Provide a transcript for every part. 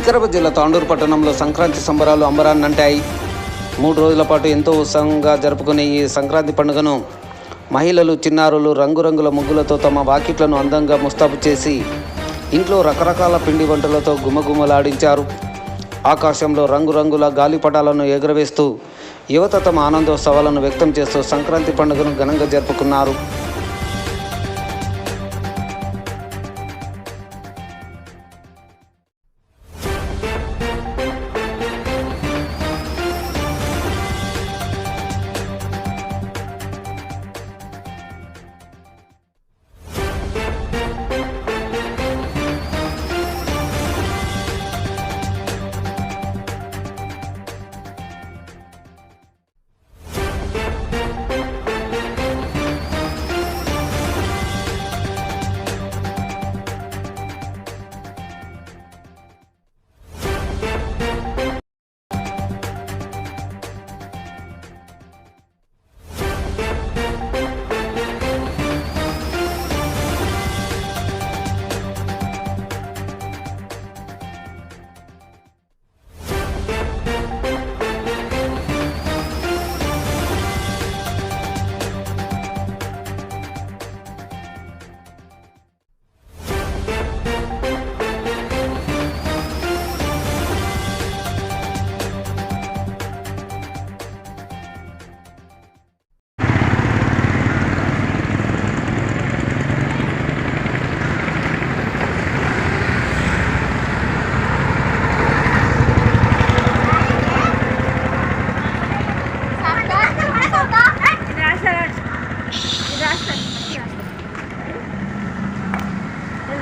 వికారాబాద్ జిల్లా తాండూరు పట్టణంలో సంక్రాంతి సంబరాలు అంబరాన్నంటాయి మూడు రోజుల పాటు ఎంతో ఉత్సాహంగా జరుపుకునే ఈ సంక్రాంతి పండుగను మహిళలు చిన్నారులు రంగురంగుల ముగ్గులతో తమ వాకిట్లను అందంగా ముస్తాబు చేసి ఇంట్లో రకరకాల పిండి వంటలతో గుమగుమలాడించారు. ఆకాశంలో రంగురంగుల గాలిపటాలను ఎగురవేస్తూ యువత తమ ఆనందోత్సవాలను వ్యక్తం చేస్తూ సంక్రాంతి పండుగను ఘనంగా జరుపుకున్నారు.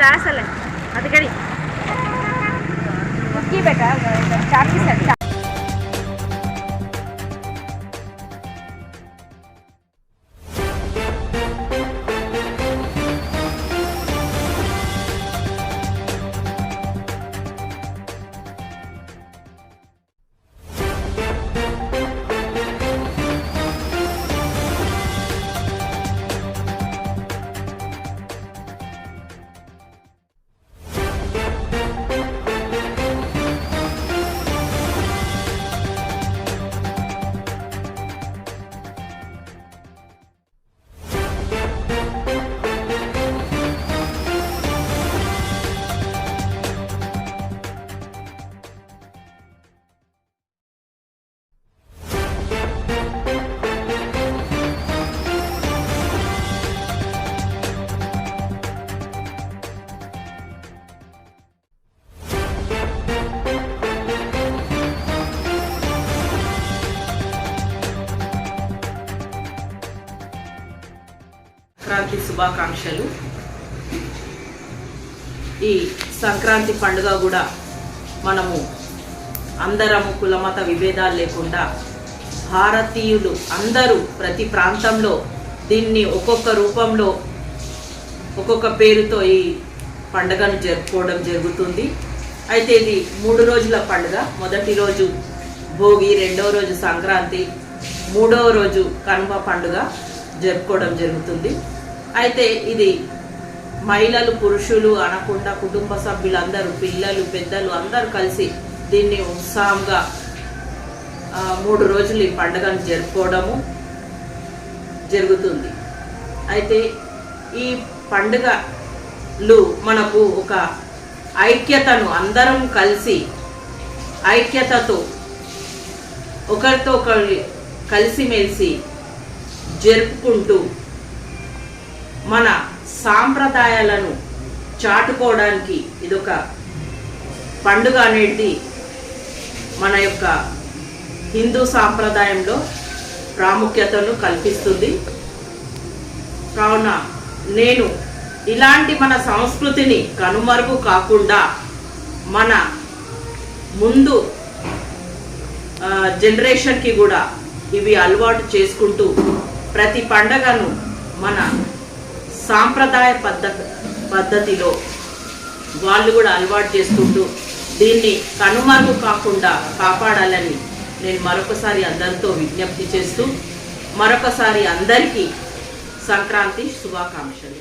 ಕ್ಲಾಸಲ್ಲೇ ಅದಕ್ಕೆ ಮುಗಿ ಬೇಕಾ ಚಾಕಿ ಸೆಟ್ సంక్రాంతి శుభాకాంక్షలు. ఈ సంక్రాంతి పండుగ కూడా మనము అందరము కులమత విభేదాలు లేకుండా భారతీయులు అందరూ ప్రతి ప్రాంతంలో దీన్ని ఒక్కొక్క రూపంలో ఒక్కొక్క పేరుతో ఈ పండుగను జరుపుకోవడం జరుగుతుంది. అయితే ఇది మూడు రోజుల పండుగ. మొదటి రోజు భోగి రెండో రోజు సంక్రాంతి మూడవ రోజు కనుమ పండుగ జరుపుకోవడం జరుగుతుంది. అయితే ఇది మహిళలు పురుషులు అనకుండా కుటుంబ సభ్యులందరూ పిల్లలు పెద్దలు అందరూ కలిసి దీన్ని ఉత్సాహంగా మూడు రోజులు ఈ పండుగను జరుపుకోవడము జరుగుతుంది. అయితే ఈ పండుగలు మనకు ఒక ఐక్యతను అందరం కలిసి ఐక్యతతో ఒకరితో ఒకరి కలిసిమెలిసి జరుపుకుంటూ మన సాంప్రదాయాలను చాటుకోవడానికి ఇదొక పండుగ అనేది మన యొక్క హిందూ సాంప్రదాయంలో ప్రాముఖ్యతను కల్పిస్తుంది. కావున నేను ఇలాంటి మన సంస్కృతిని కనుమరుగు కాకుండా మన ముందు జనరేషన్కి కూడా ఇవి అలవాటు చేసుకుంటూ ప్రతి పండగను మన సాంప్రదాయ పద్ధతి పద్ధతిలో వాళ్ళు కూడా అలవాటు చేసుకుంటూ దీన్ని కనుమరుగు కాకుండా కాపాడాలని నేను మరొకసారి అందరితో విజ్ఞప్తి చేస్తూ మరొకసారి అందరికీ సంక్రాంతి శుభాకాంక్షలు.